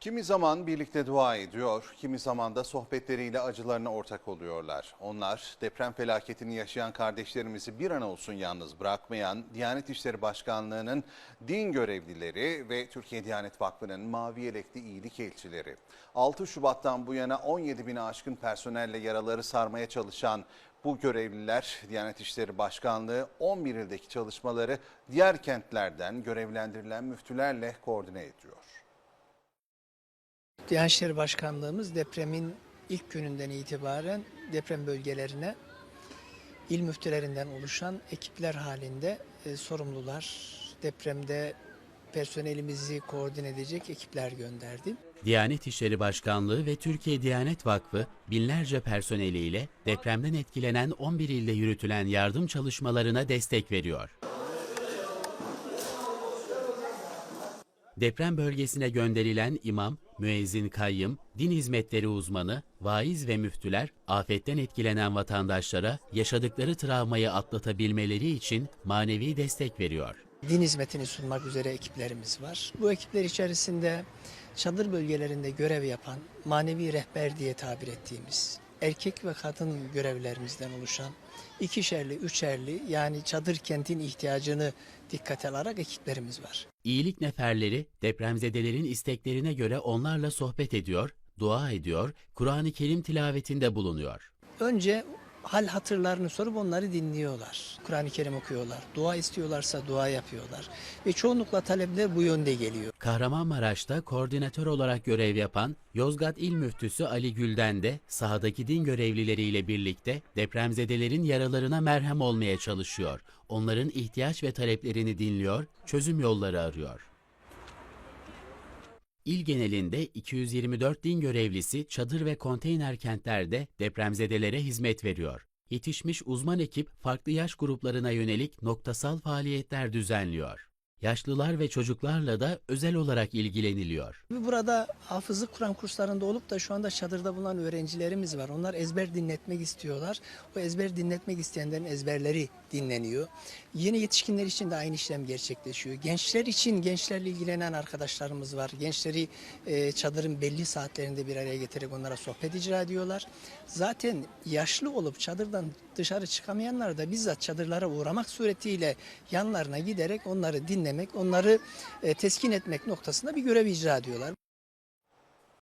Kimi zaman birlikte dua ediyor, kimi zaman da sohbetleriyle acılarına ortak oluyorlar. Onlar deprem felaketini yaşayan kardeşlerimizi bir an olsun yalnız bırakmayan Diyanet İşleri Başkanlığı'nın din görevlileri ve Türkiye Diyanet Vakfı'nın mavi yelekli iyilik elçileri. 6 Şubat'tan bu yana 17 bini aşkın personelle yaraları sarmaya çalışan bu görevliler Diyanet İşleri Başkanlığı 11 ildeki çalışmaları diğer kentlerden görevlendirilen müftülerle koordine ediyor. Diyanet İşleri Başkanlığımız depremin ilk gününden itibaren deprem bölgelerine il müftülerinden oluşan ekipler halinde e, sorumlular, depremde personelimizi koordine edecek ekipler gönderdi. Diyanet İşleri Başkanlığı ve Türkiye Diyanet Vakfı binlerce personeliyle depremden etkilenen 11 ilde yürütülen yardım çalışmalarına destek veriyor. Deprem bölgesine gönderilen imam, müezzin kayyım, din hizmetleri uzmanı, vaiz ve müftüler afetten etkilenen vatandaşlara yaşadıkları travmayı atlatabilmeleri için manevi destek veriyor. Din hizmetini sunmak üzere ekiplerimiz var. Bu ekipler içerisinde çadır bölgelerinde görev yapan manevi rehber diye tabir ettiğimiz erkek ve kadın görevlerimizden oluşan ikişerli, üçerli yani çadır kentin ihtiyacını dikkate alarak ekiplerimiz var. İyilik neferleri depremzedelerin isteklerine göre onlarla sohbet ediyor, dua ediyor, Kur'an-ı Kerim tilavetinde bulunuyor. Önce hal hatırlarını sorup onları dinliyorlar. Kur'an-ı Kerim okuyorlar. Dua istiyorlarsa dua yapıyorlar. Ve çoğunlukla talepler bu yönde geliyor. Kahramanmaraş'ta koordinatör olarak görev yapan Yozgat İl Müftüsü Ali Gülden de sahadaki din görevlileriyle birlikte depremzedelerin yaralarına merhem olmaya çalışıyor. Onların ihtiyaç ve taleplerini dinliyor, çözüm yolları arıyor. İl genelinde 224 din görevlisi çadır ve konteyner kentlerde depremzedelere hizmet veriyor. Yetişmiş uzman ekip farklı yaş gruplarına yönelik noktasal faaliyetler düzenliyor. Yaşlılar ve çocuklarla da özel olarak ilgileniliyor. Burada hafızlık Kur'an kurslarında olup da şu anda çadırda bulunan öğrencilerimiz var. Onlar ezber dinletmek istiyorlar. O ezber dinletmek isteyenlerin ezberleri dinleniyor. Yeni yetişkinler için de aynı işlem gerçekleşiyor. Gençler için gençlerle ilgilenen arkadaşlarımız var. Gençleri e, çadırın belli saatlerinde bir araya getirerek onlara sohbet icra ediyorlar. Zaten yaşlı olup çadırdan dışarı çıkamayanlar da bizzat çadırlara uğramak suretiyle yanlarına giderek onları dinlemek, onları e, teskin etmek noktasında bir görev icra ediyorlar.